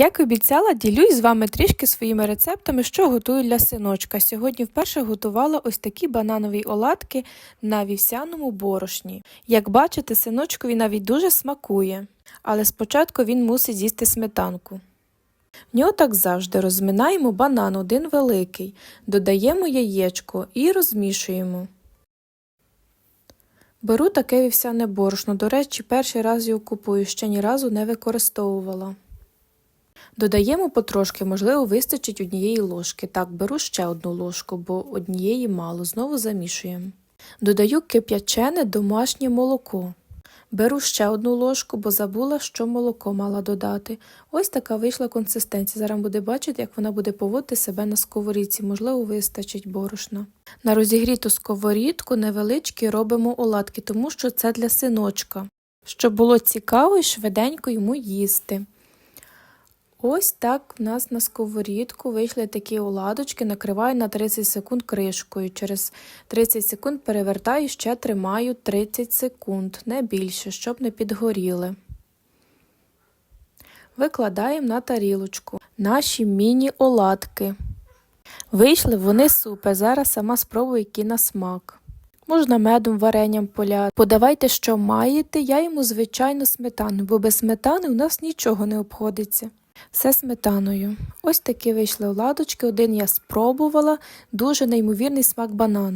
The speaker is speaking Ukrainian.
Як і обіцяла, ділюсь з вами трішки своїми рецептами, що готую для синочка. Сьогодні вперше готувала ось такі бананові оладки на вівсяному борошні. Як бачите, синочкові навіть дуже смакує, але спочатку він мусить з'їсти сметанку. В нього так завжди розминаємо банан один великий, додаємо яєчко і розмішуємо. Беру таке вівсяне борошно. До речі, перший раз його купую, ще ні разу не використовувала. Додаємо потрошки, можливо, вистачить однієї ложки. Так, беру ще одну ложку, бо однієї мало. Знову замішуємо. Додаю кип'ячене домашнє молоко. Беру ще одну ложку, бо забула, що молоко мала додати. Ось така вийшла консистенція. Зараз буде бачити, як вона буде поводити себе на сковорідці. Можливо, вистачить борошна. На розігріту сковорідку невеличкі робимо оладки, тому що це для синочка, щоб було цікаво і швиденько йому їсти. Ось так в нас на сковорідку вийшли такі оладочки, накриваю на 30 секунд кришкою. Через 30 секунд перевертаю і ще тримаю 30 секунд, не більше, щоб не підгоріли. Викладаємо на тарілочку наші міні-оладки. Вийшли вони супер. Зараз сама спробую, які на смак. Можна медом, варенням поляти. Подавайте, що маєте, я йому звичайно сметану, бо без сметани у нас нічого не обходиться. Все сметаною. Ось такі вийшли оладочки. Один я спробувала, дуже неймовірний смак банану.